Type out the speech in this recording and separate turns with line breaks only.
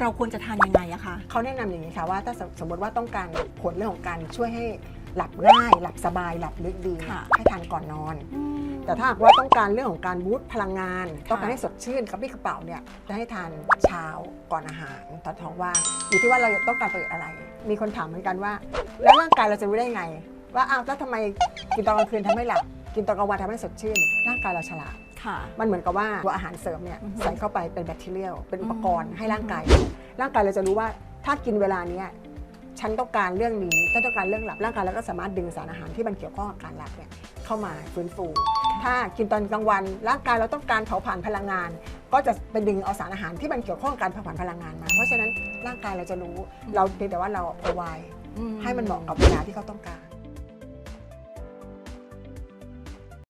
เราควรจะทานยังไงอะคะ
เขาแนะนำอย่างนี้ค่ะว่าถ้าสมสมมติว่าต้องการผลเรื่องของการช่วยให้หลับง่าย หลับสบายหลับลึกดี
ค่ะ
ให้ทานก่อนนอนแต่ถ้าหากว่าต้องการเรื่องของการบูตพลังงาน ต้องการให้สดชื่นกระปรี้กระเป๋าเนี่ยจะให้ทานเช้าก่อนอาหารตอนท้องว่างอยู่ที่ว่าเราต้องการประโยชน์อะไร มีคนถามเหมือนกันว่า แล้วร่างกายเราจะรู้ได้ไง ว่าอ้าวแล้วทำไมกินตอนกลางคืนทำให้หลับกินตอนกลางวันทำให้สดชื่น ร่างกายเราฉลาด
ค่ะ
มันเหมือนกับว่าตัวอาหารเสริมเนี่ย
อือฮึ
ใส่เข้าไปเป็นแบคทีเรียลเป็นอุปกรณ์
อืม
ให้ร่างกาย ร่างกายเราจะรู้ว่าถ้ากินเวลาเนี้ยฉันต้องการเรื่องนี้ถ้าต้องการเรื่องหลับร่างกายเราก็สามารถดึงสารอาหารที่มันเกี่ยวข้องกับการหลับเนี่ยเข้ามาฟื้นฟู ถ้ากินตอนกลางวันร่างกายเราต้องการเผาผลาญพลังงาน ก็จะไปดึงเอาสารอาหารที่มันเกี่ยวข้องกับการเผาผลาญพลังงานมา เพราะฉะนั้นร่างกายเราจะรู้เราเพียงแต่ว่าเราเอาไว้ให้มันเหมาะกับเวลาที่เขาต้องการ